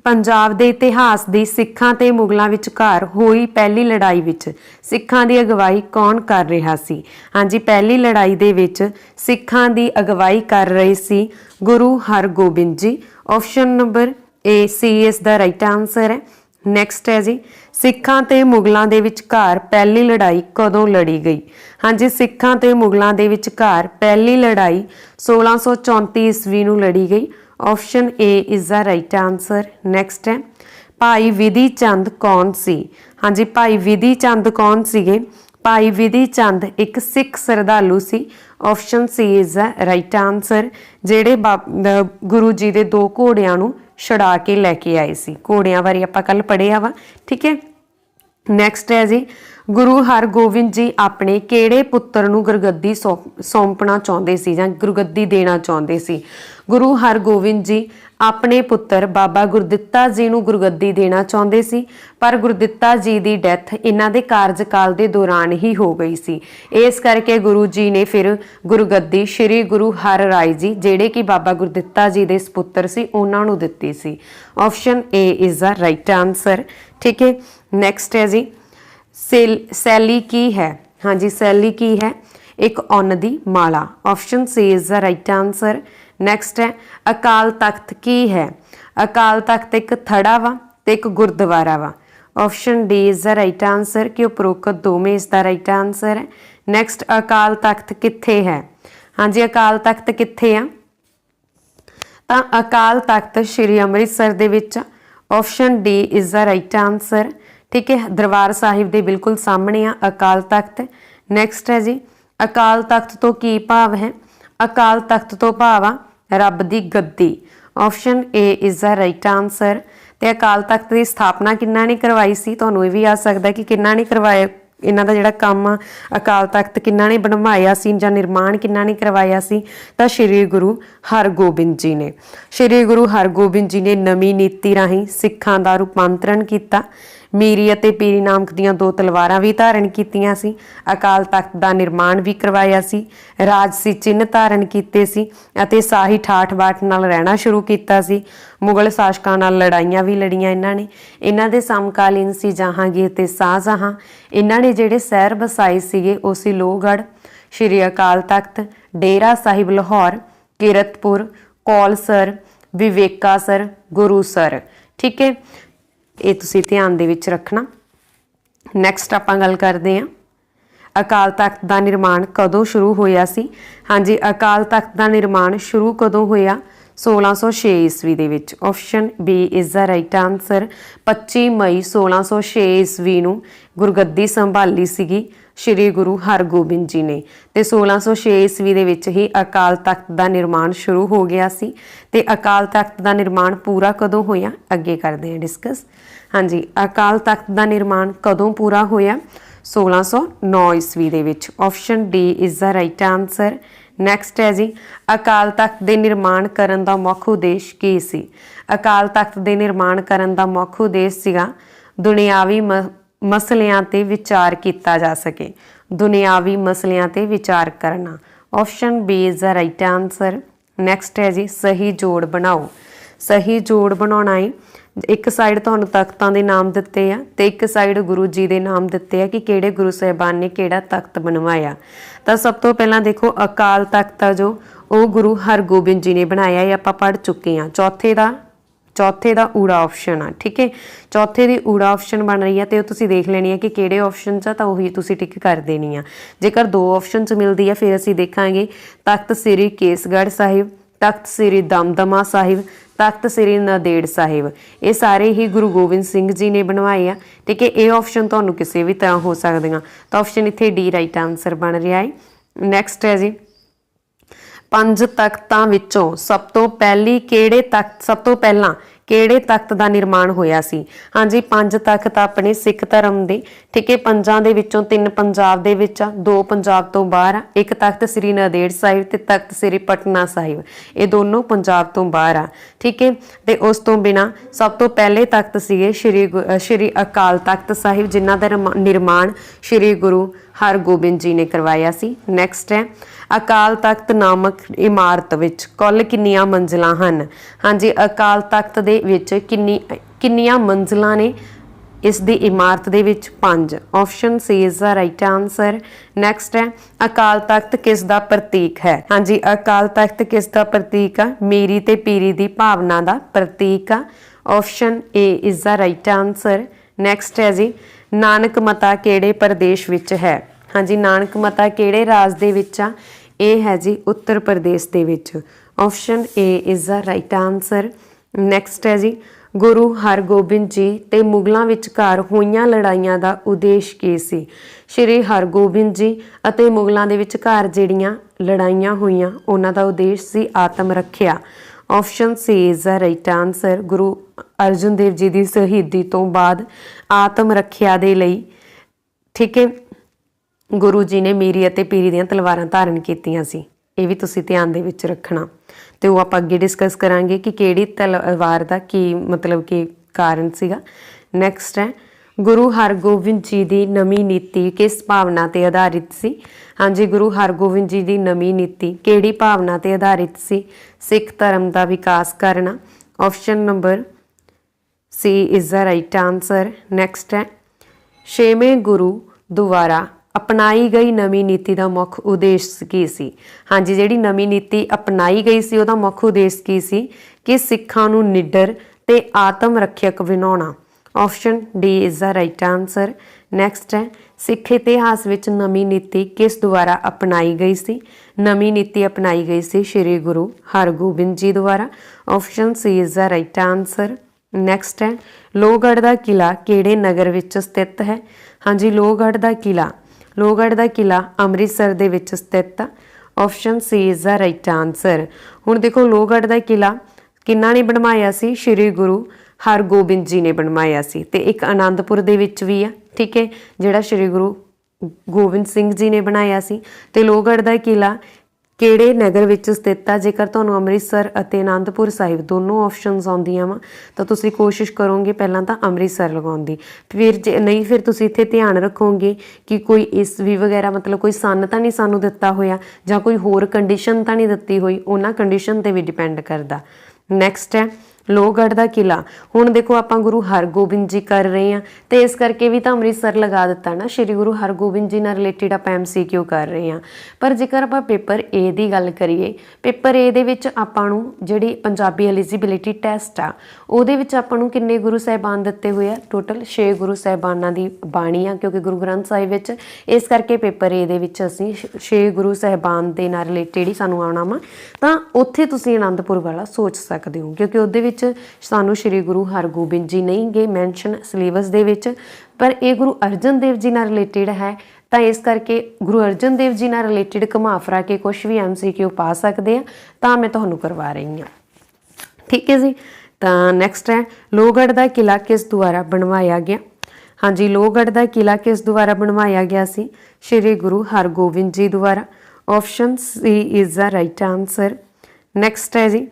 ਪੰਜਾਬ ਦੇ ਇਤਿਹਾਸ ਦੀ ਸਿੱਖਾਂ ਤੇ ਮੁਗਲਾਂ ਵਿਚਕਾਰ ਹੋਈ ਪਹਿਲੀ ਲੜਾਈ ਵਿੱਚ ਸਿੱਖਾਂ ਦੀ ਅਗਵਾਈ ਕੌਣ ਕਰ ਰਿਹਾ ਸੀ? ਹਾਂਜੀ, ਪਹਿਲੀ ਲੜਾਈ ਦੇ ਵਿੱਚ ਸਿੱਖਾਂ ਦੀ ਅਗਵਾਈ ਕਰ ਰਹੇ ਸੀ ਗੁਰੂ ਹਰਗੋਬਿੰਦ ਜੀ। ਆਪਸ਼ਨ ਨੰਬਰ ਏ ਸੀ ਇਸ ਦਾ ਰਾਈਟ ਆਨਸਰ ਹੈ। ਨੈਕਸਟ ਹੈ ਜੀ, ਸਿੱਖਾਂ ਤੇ ਮੁਗਲਾਂ ਦੇ ਵਿਚਕਾਰ ਪਹਿਲੀ ਲੜਾਈ ਕਦੋਂ ਲੜੀ ਗਈ? ਹਾਂਜੀ, ਸਿੱਖਾਂ ਤੇ ਮੁਗਲਾਂ ਦੇ ਵਿਚਕਾਰ ਪਹਿਲੀ ਲੜਾਈ 1634 ਈਸਵੀ ਨੂੰ ਲੜੀ ਗਈ। Option A is the right answer next ਹੈ। ਭਾਈ ਵਿਧੀ ਚੰਦ ਕੌਣ ਸੀ? ਹਾਂਜੀ, ਭਾਈ ਵਿਧੀ ਚੰਦ ਕੌਣ ਸੀਗੇ? ਭਾਈ ਵਿਧੀ ਚੰਦ ਇੱਕ ਸਿੱਖ ਸਰਦਾਲੂ ਸੀ। Option C is the right answer ਜਿਹੜੇ ਬਾਬ- ਗੁਰੂ ਜੀ ਦੇ ਦੋ ਘੋੜਿਆਂ ਨੂੰ ਛੜਾ ਕੇ ਲੈ ਕੇ ਆਏ ਸੀ। ਘੋੜਿਆਂ ਬਾਰੇ ਆਪਾਂ ਕੱਲ ਪੜ੍ਹਿਆ ਵਾ। ਠੀਕ ਹੈ। ਨੈਕਸਟ ਹੈ ਜੀ। ਗੁਰੂ ਹਰਗੋਬਿੰਦ ਜੀ ਆਪਣੇ ਕਿਹੜੇ ਪੁੱਤਰ ਨੂੰ ਗੁਰਗੱਦੀ ਸੌਂਪ- ਸੌਂਪਣਾ ਚਾਹੁੰਦੇ ਸੀ ਜਾਂ ਗੁਰਗੱਦੀ ਦੇਣਾ ਚਾਹੁੰਦੇ ਸੀ? ਗੁਰੂ ਹਰਗੋਬਿੰਦ ਜੀ ਆਪਣੇ ਪੁੱਤਰ ਬਾਬਾ ਗੁਰਦਿੱਤਾ ਜੀ ਨੂੰ ਗੁਰਗੱਦੀ ਦੇਣਾ ਚਾਹੁੰਦੇ ਸੀ, ਪਰ ਗੁਰਦਿੱਤਾ ਜੀ ਦੀ ਡੈਥ ਇਹਨਾਂ ਦੇ ਕਾਰਜਕਾਲ ਦੇ ਦੌਰਾਨ ਹੀ ਹੋ ਗਈ ਸੀ। ਇਸ ਕਰਕੇ ਗੁਰੂ ਜੀ ਨੇ ਫਿਰ ਗੁਰਗੱਦੀ ਸ੍ਰੀ ਗੁਰੂ ਹਰ ਰਾਏ ਜੀ, ਜਿਹੜੇ ਕਿ ਬਾਬਾ ਗੁਰਦਿੱਤਾ ਜੀ ਦੇ ਸੁਪੁੱਤਰ ਸੀ, ਉਹਨਾਂ ਨੂੰ ਦਿੱਤੀ ਸੀ। Option A is the right answer ਠੀਕ ਹੈ? ਨੈਕਸਟ ਹੈ ਜੀ, ਸੈਲ- ਸੈਲੀ ਕੀ ਹੈ? ਹਾਂਜੀ, ਸੈਲੀ ਕੀ ਹੈ? ਇੱਕ ਉੱਨ ਦੀ ਮਾਲਾ। Option C is the right answer next ਹੈ, ਅਕਾਲ ਤਖਤ ਕੀ ਹੈ? ਅਕਾਲ ਤਖਤ ਇੱਕ ਥੜਾ ਵਾ ਤੇ ਇੱਕ ਗੁਰਦੁਆਰਾ ਵਾ। Option D is the right answer ਕਿ ਉਪਰੋਕਤ ਦੋਵੇਂ ਇਸ ਦਾ ਰਾਈਟ ਆਨਸਰ ਹੈ। ਨੈਕਸਟ ਅਕਾਲ ਤਖਤ ਕਿੱਥੇ ਹੈ? ਹਾਂਜੀ, ਅਕਾਲ ਤਖਤ ਕਿੱਥੇ ਆ? ਤਾਂ ਅਕਾਲ ਤਖਤ ਸ੍ਰੀ ਅੰਮ੍ਰਿਤਸਰ ਦੇ ਵਿੱਚ option D is the right answer ਠੀਕ ਹੈ, ਦਰਬਾਰ ਸਾਹਿਬ ਦੇ ਬਿਲਕੁਲ ਸਾਹਮਣੇ ਆ ਅਕਾਲ ਤਖਤ। ਨੈਕਸਟ ਹੈ ਜੀ, ਅਕਾਲ ਤਖਤ ਤੋਂ ਕੀ ਭਾਵ ਹੈ? ਅਕਾਲ ਤਖਤ ਤੋਂ ਭਾਵ ਆ ਰੱਬ ਦੀ ਗੱਦੀ। Option A is the right answer ਤੇ ਅਕਾਲ ਤਖਤ ਦੀ ਸਥਾਪਨਾ ਕਿੰਨਾ ਨੇ ਕਰਵਾਈ ਸੀ? ਤੁਹਾਨੂੰ ਇਹ ਵੀ ਆ ਸਕਦਾ ਕਿ ਕਿੰਨਾ ਨੇ ਕਰਵਾਇਆ, ਇਹਨਾਂ ਦਾ ਜਿਹੜਾ ਕੰਮ ਅਕਾਲ ਤਖਤ ਕਿੰਨਾ ਨੇ ਬਣਵਾਇਆ ਸੀ ਜਾਂ ਨਿਰਮਾਣ ਕਿੰਨਾ ਨੇ ਕਰਵਾਇਆ ਸੀ? ਤਾਂ ਸ੍ਰੀ ਗੁਰੂ ਹਰਗੋਬਿੰਦ ਜੀ ਨੇ। ਸ੍ਰੀ ਗੁਰੂ ਹਰਗੋਬਿੰਦ ਜੀ ਨੇ ਨਵੀਂ ਨੀਤੀ ਰਾਹੀਂ ਸਿੱਖਾਂ ਦਾ ਰੂਪਾਂਤਰਣ ਕੀਤਾ। ਮੀਰੀ ਅਤੇ ਪੀਰੀ ਨਾਮਕ ਦੀਆਂ ਦੋ ਤਲਵਾਰਾਂ ਵੀ ਧਾਰਨ ਕੀਤੀਆਂ ਸੀ। ਅਕਾਲ ਤਖਤ ਦਾ ਨਿਰਮਾਣ ਵੀ ਕਰਵਾਇਆ ਸੀ। ਰਾਜਸੀ ਚਿੰਨ੍ਹ ਧਾਰਨ ਕੀਤੇ ਸੀ ਅਤੇ ਸਾਹੀ ਠਾਠ ਬਾਠ ਨਾਲ ਰਹਿਣਾ ਸ਼ੁਰੂ ਕੀਤਾ ਸੀ। ਮੁਗਲ ਸ਼ਾਸਕਾਂ ਨਾਲ ਲੜਾਈਆਂ ਵੀ ਲੜੀਆਂ ਇਹਨਾਂ ਨੇ। ਇਹਨਾਂ ਦੇ ਸਮਕਾਲੀਨ ਸੀ ਜਹਾਂਗੀਰ ਤੇ ਸ਼ਾਹਜਹਾਂ ਇਹਨਾਂ ਨੇ ਜਿਹੜੇ ਸ਼ਹਿਰ ਵਸਾਏ ਸੀਗੇ, ਉਹ ਸੀ ਲੋਹਗੜ੍ਹ, ਸ਼੍ਰੀ ਅਕਾਲ ਤਖਤ, ਡੇਰਾ ਸਾਹਿਬ ਲਾਹੌਰ, ਕੀਰਤਪੁਰ, ਕੌਲਸਰ, ਵਿਵੇਕਾਸਰ, ਗੁਰੂਸਰ। ਠੀਕ ਹੈ? ਇਹ ਤੁਸੀਂ ਧਿਆਨ ਦੇ ਵਿੱਚ ਰੱਖਣਾ। ਨੈਕਸਟ ਆਪਾਂ ਗੱਲ ਕਰਦੇ ਹਾਂ। ਅਕਾਲ ਤਖਤ ਦਾ ਨਿਰਮਾਣ ਕਦੋਂ ਸ਼ੁਰੂ ਹੋਇਆ ਸੀ? ਹਾਂਜੀ, ਅਕਾਲ ਤਖਤ ਦਾ ਨਿਰਮਾਣ ਸ਼ੁਰੂ ਕਦੋਂ ਹੋਇਆ? 1606 ਈਸਵੀ ਦੇ ਵਿੱਚ। Option B is the right answer 25 ਮਈ 1606 ਈਸਵੀ ਨੂੰ ਗੁਰਗੱਦੀ ਸੰਭਾਲੀ ਸੀਗੀ। ਸ੍ਰੀ ਗੁਰੂ ਹਰਗੋਬਿੰਦ ਜੀ ਨੇ ਤੇ 1606 ਈਸਵੀ ਦੇ ਵਿੱਚ ਹੀ ਅਕਾਲ ਤਖਤ ਦਾ ਨਿਰਮਾਣ ਸ਼ੁਰੂ ਹੋ ਗਿਆ ਸੀ ਤੇ ਅਕਾਲ ਤਖਤ ਦਾ ਨਿਰਮਾਣ ਪੂਰਾ ਕਦੋਂ ਹੋਇਆ? ਅੱਗੇ ਕਰਦੇ ਹਾਂ ਡਿਸਕਸ ਹਾਂਜੀ, ਅਕਾਲ ਤਖਤ ਦਾ ਨਿਰਮਾਣ ਕਦੋਂ ਪੂਰਾ ਹੋਇਆ? 1609 ਈਸਵੀ ਦੇ ਵਿੱਚ। Option D is the right answer next ਹੈ ਜੀ, ਅਕਾਲ ਤਖਤ ਦੇ ਨਿਰਮਾਣ ਕਰਨ ਦਾ ਮੁੱਖ ਉਦੇਸ਼ ਕੀ ਸੀ? ਅਕਾਲ ਤਖਤ ਦੇ ਨਿਰਮਾਣ ਕਰਨ ਦਾ ਮੁੱਖ ਉਦੇਸ਼ ਸੀਗਾ ਦੁਨਿਆਵੀ ਮ- ਮਸਲਿਆਂ ਤੇ ਵਿਚਾਰ ਕੀਤਾ ਜਾ ਸਕੇ। ਦੁਨਿਆਵੀ ਮਸਲਿਆਂ ਤੇ ਵਿਚਾਰ ਕਰਨਾ। Option B is the right answer next ਹੈ ਜੀ, ਸਹੀ ਜੋੜ ਬਣਾਓ। ਸਹੀ ਜੋੜ ਬਣਾਉਣਾ ਹੈ। ਇੱਕ ਸਾਈਡ ਤੁਹਾਨੂੰ ਤਖਤਾਂ ਦੇ ਨਾਮ ਦਿੱਤੇ ਆ ਤੇ ਇੱਕ ਸਾਈਡ ਗੁਰੂ ਜੀ ਦੇ ਨਾਮ ਦਿੱਤੇ ਆ ਕਿ ਕਿਹੜੇ ਗੁਰੂ ਸਾਹਿਬਾਨ ਨੇ ਕਿਹੜਾ ਤਖਤ ਬਣਵਾਇਆ। ਤਾਂ ਸਭ ਤੋਂ ਪਹਿਲਾਂ ਦੇਖੋ, ਅਕਾਲ ਤਖਤ ਆ ਜੋ, ਉਹ ਗੁਰੂ ਹਰਗੋਬਿੰਦ ਜੀ ਨੇ ਬਣਾਇਆ ਇਹ ਆਪਾਂ ਪੜ ਚੁੱਕੇ ਆ ਚੌਥੇ ਦਾ ਚੌਥੇ ਦਾ ਊੜਾ ਆਪਸ਼ਨ ਆ, ਠੀਕ ਹੈ? ਚੌਥੇ ਦੀ ਊੜਾ ਆਪਸ਼ਨ ਬਣ ਰਹੀ ਆ ਤੇ ਉਹ ਤੁਸੀਂ ਦੇਖ ਲੈਣੀ ਆ ਕਿ ਕਿਹੜੇ ਆਪਸ਼ਨ 'ਚ ਆ, ਤਾਂ ਉਹੀ ਤੁਸੀਂ ਟਿਕ ਕਰ ਦੇਣੀ ਆ। ਜੇਕਰ ਦੋ ਆਪਸ਼ਨ 'ਚ ਮਿਲਦੀ ਆ, ਫਿਰ ਅਸੀਂ ਦੇਖਾਂਗੇ। ਤਖਤ ਸ੍ਰੀ ਕੇਸਗੜ੍ਹ ਸਾਹਿਬ, ਤਖਤ ਸ੍ਰੀ ਦਮਦਮਾ ਸਾਹਿਬ, ਤਖਤ ਸ੍ਰੀ ਨਦੇੜ ਸਾਹਿਬ। ਇਹ ਸਾਰੇ ਹੀ ਗੁਰੂ ਗੋਬਿੰਦ ਸਿੰਘ ਜੀ ਨੇ ਬਣਵਾਏ ਆ, ਠੀਕ ਹੈ? ਇਹ ਆਪਸ਼ਨ ਤੁਹਾਨੂੰ ਕਿਸੇ ਵੀ ਤਰ੍ਹਾਂ ਹੋ ਸਕਦੀਆਂ। ਤਾਂ ਆਪਸ਼ਨ ਇੱਥੇ ਡੀ ਰਾਈਟ ਆਨਸਰ ਬਣ ਰਿਹਾ ਹੈ। ਨੈਕਸਟ ਹੈ ਜੀ। ਪੰਜ ਤਖਤਾਂ ਵਿੱਚੋਂ ਸਭ ਤੋਂ ਪਹਿਲੀ ਕਿਹੜੇ ਤਖਤ, ਸਭ ਤੋਂ ਪਹਿਲਾਂ ਕਿਹੜੇ ਤਖਤ ਦਾ ਨਿਰਮਾਣ ਹੋਇਆ ਸੀ? ਹਾਂਜੀ, ਪੰਜ ਤਖਤ ਆਪਣੇ ਸਿੱਖ ਧਰਮ ਦੇ, ਠੀਕ ਹੈ, ਪੰਜਾਂ ਦੇ ਵਿੱਚੋਂ ਤਿੰਨ ਪੰਜਾਬ ਦੇ ਵਿੱਚ ਆ, ਦੋ ਪੰਜਾਬ ਤੋਂ ਬਾਹਰ ਆ, ਇੱਕ ਤਖਤ ਸ੍ਰੀ ਨੰਦੇੜ ਸਾਹਿਬ ਤੇ ਤਖਤ ਸ੍ਰੀ ਪਟਨਾ ਸਾਹਿਬ। ਇਹ ਦੋਨੋਂ ਪੰਜਾਬ ਤੋਂ ਬਾਹਰ ਆ, ਠੀਕ ਹੈ, ਤੇ ਉਸ ਤੋਂ ਬਿਨਾ ਸਭ ਤੋਂ ਪਹਿਲੇ ਤਖਤ ਸੀਗੇ ਸ੍ਰੀ ਗੁ- ਸ੍ਰੀ ਅਕਾਲ ਤਖਤ ਸਾਹਿਬ, ਜਿਨ੍ਹਾਂ ਦਾ ਨਿਰਮਾ- ਨਿਰਮਾਣ ਸ੍ਰੀ ਗੁਰੂ ਹਰਗੋਬਿੰਦ ਜੀ ਨੇ ਕਰਵਾਇਆ ਸੀ। ਨੈਕਸਟ ਹੈ ਅਕਾਲ ਤਖਤ ਨਾਮਕ ਇਮਾਰਤ ਵਿੱਚ ਕੁੱਲ ਕਿੰਨੀਆਂ ਮੰਜ਼ਿਲਾਂ ਹਨ? ਹਾਂਜੀ, ਅਕਾਲ ਤਖਤ ਦੇ ਵਿੱਚ ਕਿੰਨੀ, ਕਿੰਨੀਆਂ ਮੰਜ਼ਿਲਾਂ ਨੇ? ਇਸ ਦੀ ਇਮਾਰਤ ਦੇ ਵਿੱਚ 5 option C is the right answer next ਹੈ, ਅਕਾਲ ਤਖਤ ਕਿਸ ਦਾ ਪ੍ਰਤੀਕ ਹੈ? ਹਾਂਜੀ, ਅਕਾਲ ਤਖਤ ਕਿਸ ਦਾ ਪ੍ਰਤੀਕ ਆ? ਮੇਰੀ ਤੇ ਪੀਰੀ ਦੀ ਭਾਵਨਾ ਦਾ ਪ੍ਰਤੀਕ ਆ। Option A is the right answer next ਹੈ ਜੀ, ਨਾਨਕ ਮਤਾ ਕਿਹੜੇ ਪ੍ਰਦੇਸ਼ ਵਿੱਚ ਹੈ? ਹਾਂਜੀ, ਨਾਨਕ ਮਤਾ ਕਿਹੜੇ ਰਾਜ ਦੇ ਵਿੱਚ ਆ? ਇਹ ਹੈ ਜੀ ਉੱਤਰ ਪ੍ਰਦੇਸ਼ ਦੇ ਵਿੱਚ। Option A is the right answer next ਹੈ ਜੀ, ਗੁਰੂ ਹਰਗੋਬਿੰਦ ਜੀ ਤੇ ਮੁਗਲਾਂ ਵਿਚਕਾਰ ਹੋਈਆਂ ਲੜਾਈਆਂ ਦਾ ਉਦੇਸ਼ ਕੀ ਸੀ? ਸ਼੍ਰੀ ਹਰਗੋਬਿੰਦ ਜੀ ਅਤੇ ਮੁਗਲਾਂ ਦੇ ਵਿਚਕਾਰ ਜਿਹੜੀਆਂ ਲੜਾਈਆਂ ਹੋਈਆਂ, ਉਹਨਾਂ ਦਾ ਉਦੇਸ਼ ਸੀ ਆਤਮ ਰੱਖਿਆ। Option C is the right answer Guru Arjan Dev ji ਦੀ ਸ਼ਹੀਦੀ ਤੋਂ ਬਾਅਦ ਆਤਮ ਰੱਖਿਆ ਦੇ ਲਈ, ਠੀਕ ਹੈ ਗੁਰੂ ਜੀ ਨੇ ਮੀਰੀ ਅਤੇ ਪੀਰੀ ਦੀਆਂ ਤਲਵਾਰਾਂ ਧਾਰਨ ਕੀਤੀਆਂ ਸੀ। ਇਹ ਵੀ ਤੁਸੀਂ ਧਿਆਨ ਦੇ ਵਿੱਚ ਰੱਖਣਾ। ਤੇ ਉਹ ਆਪਾਂ ਅੱਗੇ ਡਿਸਕਸ ਕਰਾਂਗੇ ਕਿ ਕਿਹੜੀ ਤਲਵਾਰ ਦਾ ਕੀ ਮਤਲਬ ਕਿ ਕਾਰਨ ਸੀਗਾ। ਨੈਕਸਟ ਹੈ, ਗੁਰੂ ਹਰਗੋਬਿੰਦ ਜੀ ਦੀ ਨਵੀਂ ਨੀਤੀ ਕਿਸ ਭਾਵਨਾ ਤੇ ਆਧਾਰਿਤ ਸੀ? ਹਾਂਜੀ, ਗੁਰੂ ਹਰਗੋਬਿੰਦ ਜੀ ਦੀ ਨਵੀਂ ਨੀਤੀ ਕਿਹੜੀ ਭਾਵਨਾ ਤੇ ਆਧਾਰਿਤ ਸੀ? ਸਿੱਖ ਧਰਮ ਦਾ ਵਿਕਾਸ ਕਰਨਾ। Option number C is the right answer next ਹੈ, ਛੇਵੇਂ ਗੁਰੂ ਦੁਆਰਾ ਅਪਣਾਈ ਗਈ ਨਵੀਂ ਨੀਤੀ ਦਾ ਮੁੱਖ ਉਦੇਸ਼ ਕੀ ਸੀ? ਹਾਂਜੀ, ਜਿਹੜੀ ਨਵੀਂ ਨੀਤੀ ਅਪਣਾਈ ਗਈ ਸੀ, ਉਹਦਾ ਮੁੱਖ ਉਦੇਸ਼ ਕੀ ਸੀ? ਕਿ ਸਿੱਖਾਂ ਨੂੰ ਨਿੱਡਰ ਤੇ ਆਤਮ ਰੱਖਿਅਕ ਬਣਾਉਣਾ। Option D is the right answer next ਹੈ, ਸਿੱਖ ਇਤਿਹਾਸ ਵਿੱਚ ਨਵੀਂ ਨੀਤੀ ਕਿਸ ਦੁਆਰਾ ਅਪਣਾਈ ਗਈ ਸੀ? ਨਵੀਂ ਨੀਤੀ ਅਪਣਾਈ ਗਈ ਸੀ ਸ੍ਰੀ ਗੁਰੂ ਹਰਗੋਬਿੰਦ ਜੀ ਦੁਆਰਾ। Option C is the right answer next ਹੈ, ਲੋਹਗੜ੍ਹ ਦਾ ਕਿਲਾ ਕਿਹੜੇ ਨਗਰ ਵਿੱਚ ਸਥਿਤ ਹੈ? ਹਾਂਜੀ, ਲੋਹਗੜ੍ਹ ਦਾ ਕਿਲਾ ਲੋਹਗੜ੍ਹ ਦਾ ਕਿਲਾ ਅੰਮ੍ਰਿਤਸਰ ਦੇ ਵਿੱਚ ਸਥਿਤ ਆ option C is the right answer ਹੁਣ ਦੇਖੋ ਲੋਹਗੜ੍ਹ ਦਾ ਕਿਲਾ ਕਿੰਨਾ ਨੇ ਬਣਵਾਇਆ ਸੀ? ਸ੍ਰੀ ਗੁਰੂ ਹਰਗੋਬਿੰਦ ਜੀ ਨੇ ਬਣਵਾਇਆ ਸੀ ਤੇ ਇੱਕ ਆਨੰਦਪੁਰ ਦੇ ਵਿੱਚ ਵੀ ਆ, ਠੀਕ ਹੈ, ਜਿਹੜਾ ਸ੍ਰੀ ਗੁਰੂ ਗੋਬਿੰਦ ਸਿੰਘ ਜੀ ਨੇ ਬਣਾਇਆ ਸੀ। ਤੇ ਲੋਹਗੜ੍ਹ ਦਾ ਕਿਲਾ ਕਿਹੜੇ ਨਗਰ ਵਿੱਚ ਸਥਿਤ ਆ? ਜੇਕਰ ਤੁਹਾਨੂੰ ਅੰਮ੍ਰਿਤਸਰ ਅਤੇ ਆਨੰਦਪੁਰ ਸਾਹਿਬ ਦੋਨੋਂ ਆਪਸ਼ਨਸ ਆਉਂਦੀਆਂ ਵਾ, ਤਾਂ ਤੁਸੀਂ ਕੋਸ਼ਿਸ਼ ਕਰੋਗੇ ਪਹਿਲਾਂ ਤਾਂ ਅੰਮ੍ਰਿਤਸਰ ਲਗਾਉਣ ਦੀ। ਫਿਰ ਜੇ ਨਹੀਂ, ਫਿਰ ਤੁਸੀਂ ਇੱਥੇ ਧਿਆਨ ਰੱਖੋਗੇ ਕਿ ਕੋਈ ਇਸ ਵੀ ਵਗੈਰਾ, ਮਤਲਬ ਕੋਈ ਸੰਨ ਤਾਂ ਨਹੀਂ ਸਾਨੂੰ ਦਿੱਤਾ ਹੋਇਆ ਜਾਂ ਕੋਈ ਹੋਰ ਕੰਡੀਸ਼ਨ ਤਾਂ ਨਹੀਂ ਦਿੱਤੀ ਹੋਈ, ਉਹਨਾਂ ਕੰਡੀਸ਼ਨ ਤੇ ਵੀ ਡਿਪੈਂਡ ਕਰਦਾ। ਨੈਕਸਟ ਹੈ ਲੋਹਗੜ੍ਹ ਦਾ ਕਿਲਾ ਹੁਣ ਦੇਖੋ ਆਪਾਂ ਗੁਰੂ ਹਰਗੋਬਿੰਦ ਜੀ ਕਰ ਰਹੇ ਹਾਂ ਤੇ ਇਸ ਕਰਕੇ ਵੀ ਤਾਂ ਅੰਮ੍ਰਿਤਸਰ ਲਗਾ ਦਿੱਤਾ ਨਾ, ਸ਼੍ਰੀ ਗੁਰੂ ਹਰਗੋਬਿੰਦ ਜੀ ਨਾਲ ਰਿਲੇਟਡ ਆਪਾਂ ਐਮਸੀਕਿਊ ਕਰ ਰਹੇ ਹਾਂ। ਪਰ ਜੇਕਰ ਆਪਾਂ ਪੇਪਰ A ਦੀ ਗੱਲ ਕਰੀਏ, ਪੇਪਰ A ਦੇ ਵਿੱਚ ਆਪਾਂ ਨੂੰ ਜਿਹੜੀ ਪੰਜਾਬੀ ਐਲੀਜੀਬਿਲਿਟੀ ਟੈਸਟ ਆ, ਉਹਦੇ ਵਿੱਚ ਆਪਾਂ ਨੂੰ ਕਿੰਨੇ ਗੁਰੂ ਸਾਹਿਬਾਨ ਦਿੱਤੇ ਹੋਏ ਆ? ਟੋਟਲ 6 ਗੁਰੂ ਸਾਹਿਬਾਨਾਂ ਦੀ ਬਾਣੀ ਆ, ਕਿਉਂਕਿ ਗੁਰੂ ਗ੍ਰੰਥ ਸਾਹਿਬ ਵਿੱਚ ਇਸ ਕਰਕੇ ਪੇਪਰ A ਦੇ ਵਿੱਚ ਅਸੀਂ 6 ਗੁਰੂ ਸਾਹਿਬਾਨ ਦੇ ਨਾਲ ਰਿਲੇਟਡ ਹੀ ਸਾਨੂੰ ਆਉਣਾ ਵਾ। ਤਾਂ ਉੱਥੇ ਤੁਸੀਂ ਆਨੰਦਪੁਰ ਵਾਲਾ ਸੋਚ ਸਕਦੇ ਹੋ, ਕਿਉਂਕਿ ਉਹਦੇ ਵਿੱਚ ਵਿੱਚ ਸਾਨੂੰ ਸ੍ਰੀ ਗੁਰੂ ਹਰਗੋਬਿੰਦ ਜੀ ਨਹੀਂ ਗਏ ਮੈਂਸ਼ਨ ਸਿਲੇਬਸ ਦੇ ਵਿੱਚ। ਪਰ ਇਹ ਗੁਰੂ ਅਰਜਨ ਦੇਵ ਜੀ ਨਾਲ ਰਿਲੇਟਡ ਹੈ, ਤਾਂ ਇਸ ਕਰਕੇ ਗੁਰੂ ਅਰਜਨ ਦੇਵ ਜੀ ਨਾਲ ਰਿਲੇਟਡ ਘੁਮਾ ਫਰਾ ਕੇ ਕੁਝ ਵੀ ਐਮਸੀਕਿਊ ਪਾ ਸਕਦੇ ਆ, ਤਾਂ ਮੈਂ ਤੁਹਾਨੂੰ ਕਰਵਾ ਰਹੀ ਹਾਂ। ਠੀਕ ਹੈ ਜੀ? ਤਾਂ ਨੈਕਸਟ ਹੈ, ਲੋਹਗੜ੍ਹ ਦਾ ਕਿਲਾ ਕਿਸ ਦੁਆਰਾ ਬਣਵਾਇਆ ਗਿਆ? ਹਾਂਜੀ, ਲੋਹਗੜ੍ਹ ਦਾ ਕਿਲਾ ਕਿਸ ਦੁਆਰਾ ਬਣਵਾਇਆ ਗਿਆ ਸੀ? ਸ੍ਰੀ ਗੁਰੂ ਹਰਗੋਬਿੰਦ ਜੀ ਦੁਆਰਾ। Option C is the right answer next ਹੈ ਜੀ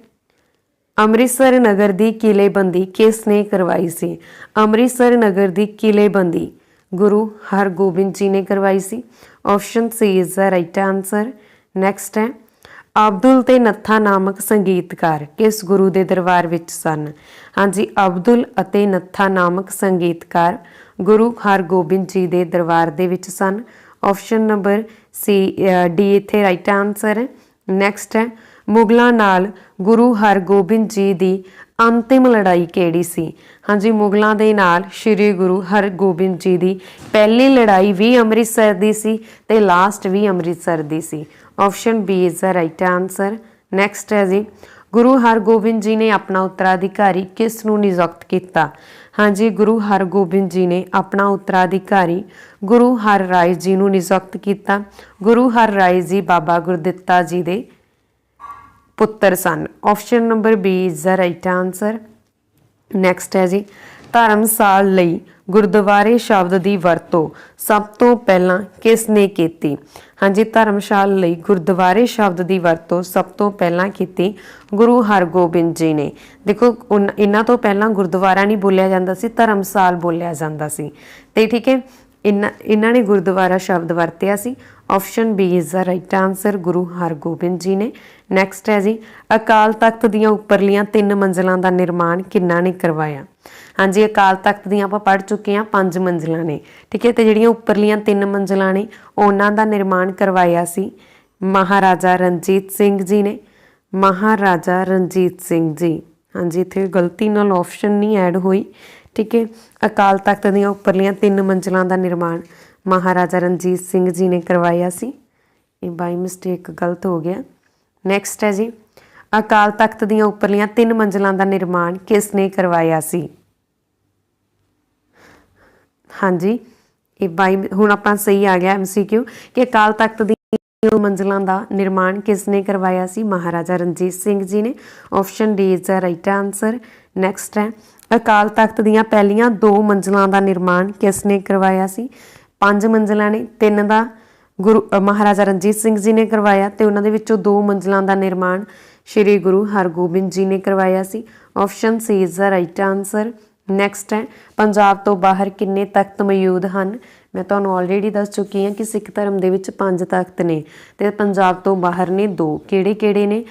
ਅੰਮ੍ਰਿਤਸਰ ਨਗਰ ਦੀ ਕਿਲੇਬੰਦੀ ਕਿਸ ਨੇ ਕਰਵਾਈ ਸੀ? ਅੰਮ੍ਰਿਤਸਰ ਨਗਰ ਦੀ ਕਿਲੇਬੰਦੀ ਗੁਰੂ ਹਰਗੋਬਿੰਦ ਜੀ ਨੇ ਕਰਵਾਈ ਸੀ। Option C is the right answer next ਹੈ, ਅਬਦੁਲ ਤੇ ਨੱਥਾ ਨਾਮਕ ਸੰਗੀਤਕਾਰ ਕਿਸ ਗੁਰੂ ਦੇ ਦਰਬਾਰ ਵਿੱਚ ਸਨ? ਹਾਂਜੀ, ਅਬਦੁਲ ਅਤੇ ਨੱਥਾ ਨਾਮਕ ਸੰਗੀਤਕਾਰ ਗੁਰੂ ਹਰਗੋਬਿੰਦ ਜੀ ਦੇ ਦਰਬਾਰ ਦੇ ਵਿੱਚ ਸਨ। ਆਪਸ਼ਨ ਨੰਬਰ ਸੀ ਡੀ ਇੱਥੇ ਰਾਈਟ ਆਨਸਰ ਹੈ। ਨੈਕਸਟ ਹੈ ਮੁਗਲਾਂ ਨਾਲ ਗੁਰੂ ਹਰਗੋਬਿੰਦ ਜੀ ਦੀ ਅੰਤਿਮ ਲੜਾਈ ਕਿਹੜੀ ਸੀ? ਹਾਂਜੀ, ਮੁਗਲਾਂ ਦੇ ਨਾਲ ਸ੍ਰੀ ਗੁਰੂ ਹਰਗੋਬਿੰਦ ਜੀ ਦੀ ਪਹਿਲੀ ਲੜਾਈ ਵੀ ਅੰਮ੍ਰਿਤਸਰ ਦੀ ਸੀ ਤੇ ਲਾਸਟ ਵੀ ਅੰਮ੍ਰਿਤਸਰ ਦੀ ਸੀ। Option B is the right answer next ਹੈ ਜੀ। ਗੁਰੂ ਹਰਗੋਬਿੰਦ ਜੀ ਨੇ ਆਪਣਾ ਉੱਤਰਾਧਿਕਾਰੀ ਕਿਸ ਨੂੰ ਨਿਯੁਕਤ ਕੀਤਾ? ਹਾਂਜੀ, ਗੁਰੂ ਹਰਗੋਬਿੰਦ ਜੀ ਨੇ ਆਪਣਾ ਉੱਤਰਾਧਿਕਾਰੀ ਗੁਰੂ ਹਰ ਰਾਏ ਜੀ ਨੂੰ ਨਿਯੁਕਤ ਕੀਤਾ। ਗੁਰੂ ਹਰ ਰਾਏ ਜੀ ਬਾਬਾ ਗੁਰਦਿੱਤਾ ਜੀ ਦੇ ਪੁੱਤਰ ਸਨ। Option number B is the right answer next ਹੈ ਜੀ ਧਰਮਸਾਲ ਲਈ ਗੁਰਦੁਆਰੇ ਸ਼ਬਦ ਦੀ ਵਰਤੋਂ ਸਭ ਤੋਂ ਪਹਿਲਾਂ ਕਿਸ ਨੇ ਕੀਤੀ? ਹਾਂਜੀ ਧਰਮਸ਼ਾਲ ਲਈ ਗੁਰਦੁਆਰੇ ਸ਼ਬਦ ਦੀ ਵਰਤੋਂ ਸਭ ਤੋਂ ਪਹਿਲਾਂ ਕੀਤੀ ਗੁਰੂ ਹਰਗੋਬਿੰਦ ਜੀ ਨੇ। ਦੇਖੋ ਇਹਨਾਂ ਤੋਂ ਪਹਿਲਾਂ ਗੁਰਦੁਆਰਾ ਨਹੀਂ ਬੋਲਿਆ ਜਾਂਦਾ ਸੀ ਧਰਮਸਾਲ ਬੋਲਿਆ ਜਾਂਦਾ ਸੀ। ਤੇ ਠੀਕ ਹੈ ਇਹਨਾਂ ਇਹਨਾਂ ਨੇ ਗੁਰਦੁਆਰਾ ਸ਼ਬਦ ਵਰਤਿਆ ਸੀ। Option B is the right answer Guru Hargobind ji ਨੇ। ਨੈਕਸਟ ਹੈ ਜੀ, ਅਕਾਲ ਤਖਤ ਦੀਆਂ ਉੱਪਰਲੀਆਂ ਤਿੰਨ ਮੰਜ਼ਲਾਂ ਦਾ ਨਿਰਮਾਣ ਕਿੰਨਾ ਨੇ ਕਰਵਾਇਆ? ਹਾਂਜੀ, ਅਕਾਲ ਤਖਤ ਦੀਆਂ ਆਪਾਂ ਪੜ੍ਹ ਚੁੱਕੇ ਹਾਂ, ਪੰਜ ਮੰਜ਼ਲਾਂ ਨੇ। ਠੀਕ ਹੈ, ਤੇ ਜਿਹੜੀਆਂ ਉੱਪਰਲੀਆਂ ਤਿੰਨ ਮੰਜ਼ਲਾਂ ਨੇ, ਉਹਨਾਂ ਦਾ ਨਿਰਮਾਣ ਕਰਵਾਇਆ ਸੀ ਮਹਾਰਾਜਾ ਰਣਜੀਤ ਸਿੰਘ ਜੀ ਨੇ। ਮਹਾਰਾਜਾ ਰਣਜੀਤ ਸਿੰਘ ਜੀ। ਹਾਂਜੀ, ਇੱਥੇ ਗਲਤੀ ਨਾਲ ਆਪਸ਼ਨ ਨਹੀਂ ਐਡ ਹੋਈ। ਠੀਕ ਹੈ, ਅਕਾਲ ਤਖਤ ਦੀਆਂ ਉੱਪਰਲੀਆਂ ਤਿੰਨ ਮੰਜ਼ਲਾਂ ਦਾ ਨਿਰਮਾਣ ਮਹਾਰਾਜਾ ਰਣਜੀਤ ਸਿੰਘ ਜੀ ਨੇ ਕਰਵਾਇਆ ਸੀ। ਇਹ ਬਾਈ ਮਿਸਟੇਕ ਗਲਤ ਹੋ ਗਿਆ। ਨੈਕਸਟ ਹੈ ਜੀ, ਅਕਾਲ ਤਖਤ ਦੀਆਂ ਉੱਪਰਲੀਆਂ ਤਿੰਨ ਮੰਜ਼ਲਾਂ ਦਾ ਨਿਰਮਾਣ ਕਿਸ ਨੇ ਕਰਵਾਇਆ ਸੀ? ਹਾਂਜੀ, ਇਹ ਬਾਈ ਹੁਣ ਆਪਾਂ ਸਹੀ ਆ ਗਿਆ ਐਮਸੀਕਿਊ ਕਿ ਅਕਾਲ ਤਖਤ ਦੀ ਮੰਜ਼ਲਾਂ ਦਾ ਨਿਰਮਾਣ ਕਿਸ ਨੇ ਕਰਵਾਇਆ ਸੀ? ਮਹਾਰਾਜਾ ਰਣਜੀਤ ਸਿੰਘ ਜੀ ਨੇ। Option D is the right answer next ਹੈ, ਅਕਾਲ ਤਖਤ ਦੀਆਂ ਪਹਿਲੀਆਂ ਦੋ ਮੰਜ਼ਲਾਂ ਦਾ ਨਿਰਮਾਣ ਕਿਸ ਨੇ ਕਰਵਾਇਆ ਸੀ? ਪੰਜ ਮੰਜ਼ਲਾਂ ਨੇ, ਤਿੰਨ ਦਾ ਗੁਰੂ ਮਹਾਰਾਜਾ ਰਣਜੀਤ ਸਿੰਘ ਜੀ ਨੇ ਕਰਵਾਇਆ ਤੇ ਉਹਨਾਂ ਦੇ ਵਿੱਚੋਂ ਦੋ ਮੰਜ਼ਲਾਂ ਦਾ ਨਿਰਮਾਣ ਸ੍ਰੀ ਗੁਰੂ ਹਰਗੋਬਿੰਦ ਜੀ ਨੇ ਕਰਵਾਇਆ ਸੀ। Option C is the right answer next ਹੈ, ਪੰਜਾਬ ਤੋਂ ਬਾਹਰ ਕਿੰਨੇ ਤਖਤ ਮੌਜੂਦ ਹਨ? ਮੈਂ ਤੁਹਾਨੂੰ ਆਲਰੇਡੀ ਦੱਸ ਚੁੱਕੀ ਹਾਂ ਕਿ ਸਿੱਖ ਧਰਮ ਦੇ ਵਿੱਚ ਪੰਜ ਤਖਤ ਨੇ ਤੇ ਪੰਜਾਬ ਤੋਂ ਬਾਹਰ ਨੇ ਦੋ। ਕਿਹੜੇ ਕਿਹੜੇ ਨੇ?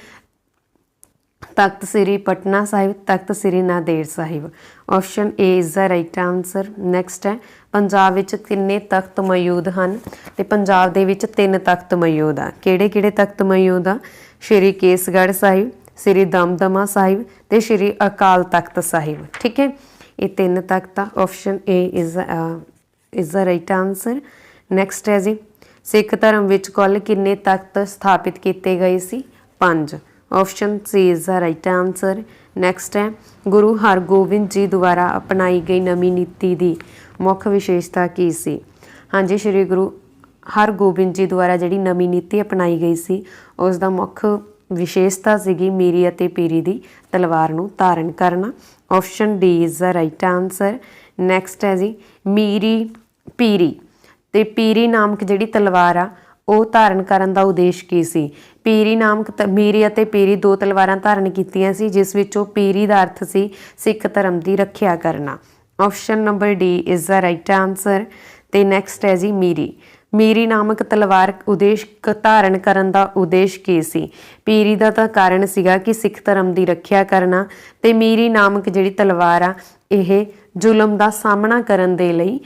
Takht Sri Patna Sahib, Takht Sri Nanded Sahib. Option A is the right answer next ਹੈ, ਪੰਜਾਬ ਵਿੱਚ ਕਿੰਨੇ ਤਖਤ ਮੌਜੂਦ ਹਨ ਤੇ ਪੰਜਾਬ ਦੇ ਵਿੱਚ ਤਿੰਨ ਤਖਤ ਮੌਜੂਦ ਆ। ਕਿਹੜੇ ਕਿਹੜੇ ਤਖਤ ਮੌਜੂਦ ਆ? ਸ਼੍ਰੀ ਕੇਸਗੜ੍ਹ ਸਾਹਿਬ, ਸ਼੍ਰੀ ਦਮਦਮਾ ਸਾਹਿਬ ਤੇ ਸ਼੍ਰੀ ਅਕਾਲ ਤਖਤ ਸਾਹਿਬ। ਠੀਕ ਹੈ? ਇਹ ਤਿੰਨ ਤਖਤ ਆ। Option A is is the right answer next ਹੈ ਜੀ, ਸਿੱਖ ਧਰਮ ਵਿੱਚ ਕੁੱਲ ਕਿੰਨੇ ਤਖਤ ਸਥਾਪਿਤ ਕੀਤੇ ਗਏ ਸੀ? ਪੰਜ। Option C is the right answer next ਹੈ, ਗੁਰੂ ਹਰਗੋਬਿੰਦ ਜੀ ਦੁਆਰਾ ਅਪਣਾਈ ਗਈ ਨਵੀਂ ਨੀਤੀ ਦੀ ਮੁੱਖ ਵਿਸ਼ੇਸ਼ਤਾ ਕੀ ਸੀ? ਹਾਂਜੀ, ਸ੍ਰੀ ਗੁਰੂ ਹਰਗੋਬਿੰਦ ਜੀ ਦੁਆਰਾ ਜਿਹੜੀ ਨਵੀਂ ਨੀਤੀ ਅਪਣਾਈ ਗਈ ਸੀ, ਉਸ ਦਾ ਮੁੱਖ ਵਿਸ਼ੇਸ਼ਤਾ ਸੀਗੀ ਮੀਰੀ ਅਤੇ ਪੀਰੀ ਦੀ ਤਲਵਾਰ ਨੂੰ ਧਾਰਨ ਕਰਨਾ। Option D is the right answer next ਹੈ ਜੀ, ਮੀਰੀ, ਪੀਰੀ। ਤੇ ਪੀਰੀ ਨਾਮਕ ਜਿਹੜੀ ਤਲਵਾਰ ਆ ਉਹ ਧਾਰਨ ਕਰਨ ਦਾ ਉਦੇਸ਼ ਕੀ ਸੀ? ਪੀਰੀ ਨਾਮਕ ਮੀਰੀ ਅਤੇ ਪੀਰੀ ਦੋ ਤਲਵਾਰਾਂ ਧਾਰਨ ਕੀਤੀਆਂ ਸੀ, ਜਿਸ ਵਿੱਚੋਂ ਪੀਰੀ ਦਾ ਅਰਥ ਸੀ ਸਿੱਖ ਧਰਮ ਦੀ ਰੱਖਿਆ ਕਰਨਾ। Option number D is the right answer ਤੇ ਨੈਕਸਟ ਹੈ ਜੀ ਮੀਰੀ। ਮੀਰੀ ਨਾਮਕ ਤਲਵਾਰ ਉਦੇਸ਼ ਕ- ਧਾਰਨ ਕਰਨ ਦਾ ਉਦੇਸ਼ ਕੀ ਸੀ? ਪੀਰੀ ਦਾ ਤਾਂ ਕਾਰਨ ਸੀਗਾ ਕਿ ਸਿੱਖ ਧਰਮ ਦੀ ਰੱਖਿਆ ਕਰਨਾ ਤੇ ਮੀਰੀ ਨਾਮਕ ਜਿਹੜੀ ਤਲਵਾਰ ਆ, ਇਹ ਜ਼ੁਲਮ ਦਾ ਸਾਹਮਣਾ ਕਰਨ ਦੇ ਲਈ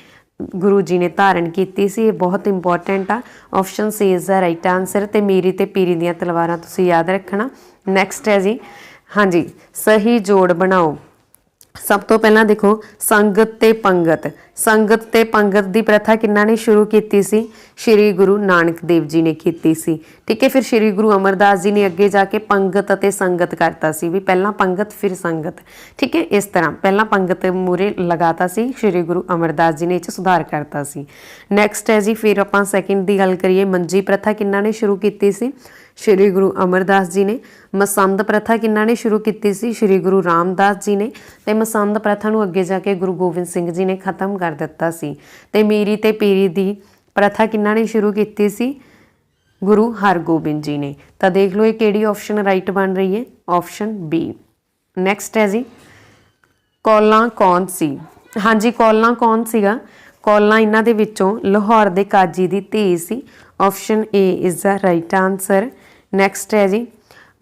ਗੁਰੂ ਜੀ ਨੇ ਧਾਰਨ ਕੀਤੀ ਸੀ, ਇਹ ਬਹੁਤ ਇੰਪੋਰਟੈਂਟ ਆ। Option C is the right answer ਤੇ ਮੀਰੀ ਤੇ ਪੀਰੀ ਦੀਆਂ ਤਲਵਾਰਾਂ ਤੁਸੀਂ ਯਾਦ ਰੱਖਣਾ। ਨੈਕਸਟ ਹੈ ਜੀ। ਹਾਂਜੀ, ਸਹੀ ਜੋੜ ਬਣਾਓ। ਸਭ ਤੋਂ ਪਹਿਲਾਂ ਦੇਖੋ, ਸੰਗਤ ਤੇ ਪੰਗਤ। ਸੰਗਤ ਤੇ ਪੰਗਤ ਦੀ ਪ੍ਰਥਾ ਕਿੰਨਾ ਨੇ ਸ਼ੁਰੂ ਕੀਤੀ ਸੀ? ਸ੍ਰੀ ਗੁਰੂ ਨਾਨਕ ਦੇਵ ਜੀ ਨੇ ਕੀਤੀ ਸੀ। ਠੀਕ ਹੈ, ਫਿਰ ਸ੍ਰੀ ਗੁਰੂ ਅਮਰਦਾਸ ਜੀ ਨੇ ਅੱਗੇ ਜਾ ਕੇ ਪੰਗਤ ਅਤੇ ਸੰਗਤ ਕਰਤਾ ਸੀ ਵੀ ਪਹਿਲਾਂ ਪੰਗਤ, ਫਿਰ ਸੰਗਤ। ਠੀਕ ਹੈ, ਇਸ ਤਰ੍ਹਾਂ ਪਹਿਲਾਂ ਪੰਗਤ ਮੂਰੇ ਲਗਾਤਾ ਸੀ, ਸ੍ਰੀ ਗੁਰੂ ਅਮਰਦਾਸ ਜੀ ਨੇ ਇਹ ਚ ਸੁਧਾਰ ਕਰਤਾ ਸੀ। ਨੈਕਸਟ ਹੈ ਜੀ, ਫਿਰ ਆਪਾਂ ਸੈਕਿੰਡ ਦੀ ਗੱਲ ਕਰੀਏ, ਮੰਜੀ ਪ੍ਰਥਾ ਕਿੰਨਾ ਨੇ ਸ਼ੁਰੂ ਕੀਤੀ ਸੀ? ਸ਼੍ਰੀ ਗੁਰੂ ਅਮਰਦਾਸ ਜੀ ਨੇ। ਮਸੰਦ ਪ੍ਰਥਾ ਕਿੰਨਾ ਨੇ ਸ਼ੁਰੂ ਕੀਤੀ ਸੀ? ਸ਼੍ਰੀ ਗੁਰੂ ਰਾਮਦਾਸ ਜੀ ਨੇ ਤੇ ਮਸੰਦ ਪ੍ਰਥਾ ਨੂੰ ਅੱਗੇ ਜਾ ਕੇ ਗੁਰੂ ਗੋਬਿੰਦ ਸਿੰਘ ਜੀ ਨੇ ਖਤਮ ਕਰ ਦਿੱਤਾ ਸੀ। ਤੇ ਮੀਰੀ ਤੇ ਪੀਰੀ ਦੀ ਪ੍ਰਥਾ ਕਿੰਨਾ ਨੇ ਸ਼ੁਰੂ ਕੀਤੀ ਸੀ? ਗੁਰੂ ਹਰਗੋਬਿੰਦ ਜੀ ਨੇ। ਤਾਂ ਦੇਖ ਲਓ ਇਹ ਕਿਹੜੀ ਆਪਸ਼ਨ ਰਾਈਟ ਬਣ ਰਹੀ ਹੈ। ਆਪਸ਼ਨ ਬੀ ਨੈਕਸਟ ਹੈ ਜੀ। ਕੌਲਾਂ ਕੌਣ ਸੀ? ਹਾਂਜੀ, ਕੌਲਾਂ ਕੌਣ ਸੀਗਾ? ਕੌਲਾਂ ਇਹਨਾਂ ਦੇ ਵਿੱਚੋਂ ਲਾਹੌਰ ਦੇ ਕਾਜੀ ਦੀ ਧੀ ਸੀ। Option A is the right answer next ਹੈ ਜੀ।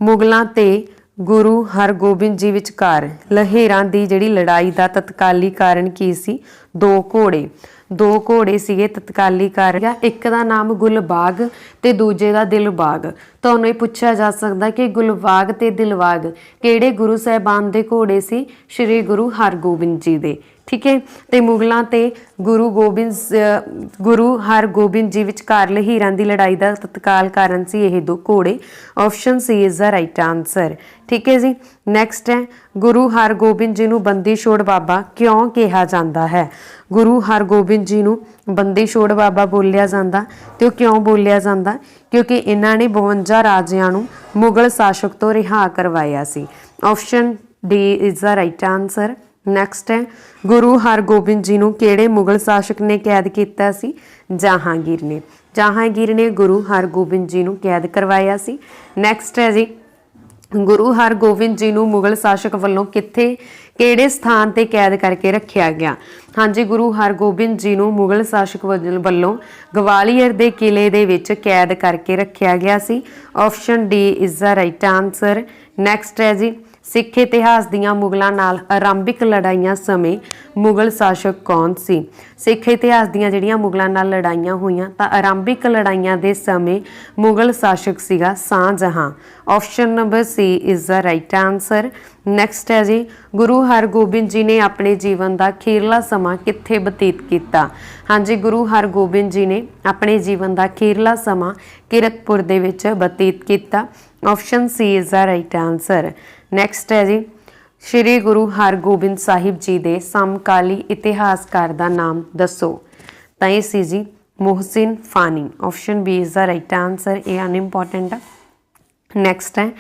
ਮੁਗਲਾਂ ਤੇ ਗੁਰੂ ਹਰਗੋਬਿੰਦ ਜੀ ਵਿਚਕਾਰ ਲਹਿਰਾਂ ਦੀ ਜਿਹੜੀ ਲੜਾਈ ਦਾ ਤਤਕਾਲੀ ਕਾਰਨ ਕੀ ਸੀ? ਦੋ ਘੋੜੇ। ਦੋ ਘੋੜੇ ਸੀਗੇ ਤਤਕਾਲੀ ਕਾਰਨ। ਇੱਕ ਦਾ ਨਾਮ ਗੁਲਬਾਗ ਤੇ ਦੂਜੇ ਦਾ ਦਿਲਬਾਗ। ਤੁਹਾਨੂੰ ਇਹ ਪੁੱਛਿਆ ਜਾ ਸਕਦਾ ਕਿ ਗੁਲਬਾਗ ਤੇ ਦਿਲਬਾਗ ਕਿਹੜੇ ਗੁਰੂ ਸਾਹਿਬਾਨ ਦੇ ਘੋੜੇ ਸੀ? ਸ੍ਰੀ ਗੁਰੂ ਹਰਗੋਬਿੰਦ ਜੀ ਦੇ। ਠੀਕ ਹੈ? ਤੇ ਮੁਗਲਾਂ ਤੇ ਗੁਰੂ ਗੋਬਿੰਦ ਗੁਰੂ ਹਰਗੋਬਿੰਦ ਜੀ ਵਿਚਕਾਰ ਹੀਰਾਂ ਦੀ ਲੜਾਈ ਦਾ ਤਤਕਾਲ ਕਾਰਨ ਸੀ ਇਹ ਦੋ ਘੋੜੇ। Option C is the right answer ਠੀਕ ਹੈ ਜੀ? ਨੈਕਸਟ ਹੈ, ਗੁਰੂ ਹਰਗੋਬਿੰਦ ਜੀ ਨੂੰ ਬੰਦੀ ਛੋੜ ਬਾਬਾ ਕਿਉਂ ਕਿਹਾ ਜਾਂਦਾ ਹੈ? ਗੁਰੂ ਹਰਗੋਬਿੰਦ ਜੀ ਨੂੰ ਬੰਦੀ ਛੋੜ ਬਾਬਾ ਬੋਲਿਆ ਜਾਂਦਾ ਤੇ ਉਹ ਕਿਉਂ ਬੋਲਿਆ ਜਾਂਦਾ? ਕਿਉਂਕਿ ਇਹਨਾਂ ਨੇ 52 ਰਾਜਿਆਂ ਨੂੰ ਮੁਗਲ ਸ਼ਾਸਕ ਤੋਂ ਰਿਹਾ ਕਰਵਾਇਆ ਸੀ। Option D is the right answer next ਹੈ, ਗੁਰੂ ਹਰਗੋਬਿੰਦ ਜੀ ਨੂੰ ਕਿਹੜੇ ਮੁਗਲ ਸ਼ਾਸਕ ਨੇ ਕੈਦ ਕੀਤਾ ਸੀ? ਜਹਾਂਗੀਰ ਨੇ। ਜਹਾਂਗੀਰ ਨੇ ਗੁਰੂ ਹਰਗੋਬਿੰਦ ਜੀ ਨੂੰ ਕੈਦ ਕਰਵਾਇਆ ਸੀ। ਨੈਕਸਟ ਹੈ ਜੀ, ਗੁਰੂ ਹਰਗੋਬਿੰਦ ਜੀ ਨੂੰ ਮੁਗਲ ਸ਼ਾਸਕ ਵੱਲੋਂ ਕਿੱਥੇ, ਕਿਹੜੇ ਸਥਾਨ ਤੇ ਕੈਦ ਕਰਕੇ ਰੱਖਿਆ ਗਿਆ? ਹਾਂਜੀ, ਗੁਰੂ ਹਰਗੋਬਿੰਦ ਜੀ ਨੂੰ ਮੁਗਲ ਸ਼ਾਸਕ ਵੱਲ- ਵੱਲੋਂ ਗਵਾਲੀਅਰ ਦੇ ਕਿਲੇ ਦੇ ਵਿੱਚ ਕੈਦ ਕਰਕੇ ਰੱਖਿਆ ਗਿਆ ਸੀ। Option D is the right answer next ਹੈ ਜੀ ਸਿੱਖ ਇਤਿਹਾਸ ਦੀਆਂ ਮੁਗਲਾਂ ਨਾਲ ਆਰੰਭਿਕ ਲੜਾਈਆਂ ਸਮੇਂ ਮੁਗਲ ਸ਼ਾਸਕ ਕੌਣ ਸੀ? ਸਿੱਖ ਇਤਿਹਾਸ ਦੀਆਂ ਜਿਹੜੀਆਂ ਮੁਗਲਾਂ ਨਾਲ ਲੜਾਈਆਂ ਹੋਈਆਂ, ਤਾਂ ਆਰੰਭਿਕ ਲੜਾਈਆਂ ਦੇ ਸਮੇਂ ਮੁਗਲ ਸ਼ਾਸਕ ਸੀਗਾ Shahjahan option number C is the right answer next ਹੈ ਜੀ, ਗੁਰੂ ਹਰਗੋਬਿੰਦ ਜੀ ਨੇ ਆਪਣੇ ਜੀਵਨ ਦਾ ਖੀਰਲਾ ਸਮਾਂ ਕਿੱਥੇ ਬਤੀਤ ਕੀਤਾ? ਹਾਂਜੀ, ਗੁਰੂ ਹਰਗੋਬਿੰਦ ਜੀ ਨੇ ਆਪਣੇ ਜੀਵਨ ਦਾ ਖੀਰਲਾ ਸਮਾਂ ਕਿਰਤਪੁਰ ਦੇ ਵਿੱਚ ਬਤੀਤ ਕੀਤਾ। Option C is the right answer next ਹੈ ਜੀ। ਸ਼੍ਰੀ ਗੁਰੂ ਹਰਗੋਬਿੰਦ ਸਾਹਿਬ ਜੀ ਦੇ ਸਮਕਾਲੀ ਇਤਿਹਾਸਕਾਰ ਦਾ ਨਾਮ ਦੱਸੋ। ਤਾਂ ਇਹ ਸੀ ਜੀ Mohsin Fani. Option B is the right answer ਇਹ ਅਨਇੰਪੋਰਟੈਂਟ ਹੈ ਨੈਕਸਟ ਹੈ।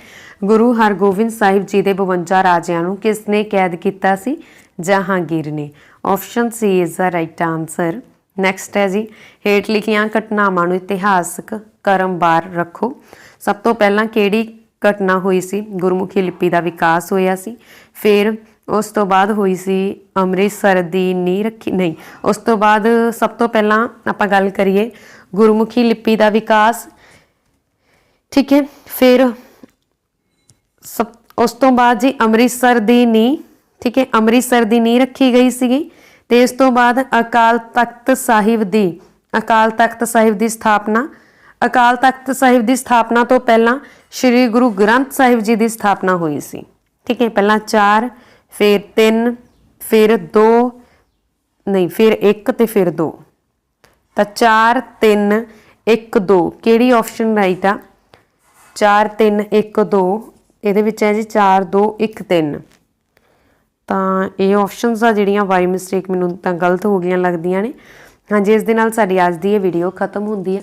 ਗੁਰੂ ਹਰਗੋਬਿੰਦ ਸਾਹਿਬ ਜੀ ਦੇ 52 ਰਾਜਿਆਂ ਨੂੰ ਕਿਸ ਨੇ ਕੈਦ ਕੀਤਾ ਸੀ? ਜਹਾਂਗੀਰ ਨੇ। Option C is the right answer next ਹੈ ਜੀ। ਹੇਠ ਲਿਖੀਆਂ ਘਟਨਾਵਾਂ ਨੂੰ ਇਤਿਹਾਸਕ ਕਰਮਵਾਰ ਰੱਖੋ। ਸਭ ਤੋਂ ਪਹਿਲਾਂ ਕਿਹੜੀ ਘਟਨਾ ਹੋਈ ਸੀ, ਗੁਰਮੁਖੀ ਲਿਪੀ ਦਾ ਵਿਕਾਸ ਹੋਇਆ ਸੀ। ਫਿਰ ਉਸ ਤੋਂ ਬਾਅਦ ਹੋਈ ਸੀ ਅੰਮ੍ਰਿਤਸਰ ਦੀ ਨੀਂਹ ਰੱਖੀ, ਨਹੀਂ, ਉਸ ਤੋਂ ਬਾਅਦ ਸਭ ਤੋਂ ਪਹਿਲਾਂ ਆਪਾਂ ਗੱਲ ਕਰੀਏ ਗੁਰਮੁਖੀ ਲਿਪੀ ਦਾ ਵਿਕਾਸ। ਠੀਕ ਹੈ, ਫਿਰ ਸਭ, ਉਸ ਤੋਂ ਬਾਅਦ ਜੀ ਅੰਮ੍ਰਿਤਸਰ ਦੀ ਨੀ ਠੀਕ ਹੈ, ਅੰਮ੍ਰਿਤਸਰ ਦੀ ਨੀ ਰੱਖੀ ਗਈ ਸੀਗੀ ਤੇ ਇਸ ਤੋਂ ਬਾਅਦ ਅਕਾਲ ਤਖਤ ਸਾਹਿਬ ਦੀ, ਅਕਾਲ ਤਖਤ ਸਾਹਿਬ ਦੀ ਸਥਾਪਨਾ ਅਕਾਲ ਤਖਤ ਸਾਹਿਬ ਦੀ ਸਥਾਪਨਾ ਤੋਂ ਪਹਿਲਾਂ ਸ੍ਰੀ ਗੁਰੂ ਗ੍ਰੰਥ ਸਾਹਿਬ ਜੀ ਦੀ ਸਥਾਪਨਾ ਹੋਈ ਸੀ। ਠੀਕ ਹੈ, ਪਹਿਲਾਂ 4 ਫਿਰ 3 ਫਿਰ 2 ਨਹੀਂ, ਫਿਰ 1 ਤੇ ਫਿਰ 2 ਤਾਂ 4 3 1 2 ਕਿਹੜੀ ਆਪਸ਼ਨ ਰਾਈਟ ਆ? 4 3 1 2 ਇਹਦੇ ਵਿੱਚ ਹੈ ਜੀ 4 2 1 3 ਤਾਂ ਇਹ ਆਪਸ਼ਨਸ ਆ ਜਿਹੜੀਆਂ ਬਾਈ ਮਿਸਟੇਕ ਮੈਨੂੰ ਤਾਂ ਗਲਤ ਹੋ ਗਈਆਂ ਲੱਗਦੀਆਂ ਨੇ। ਹਾਂਜੀ, ਇਸ ਦੇ ਨਾਲ ਸਾਡੀ ਅੱਜ ਦੀ ਇਹ ਵੀਡੀਓ ਖਤਮ ਹੁੰਦੀ ਹੈ।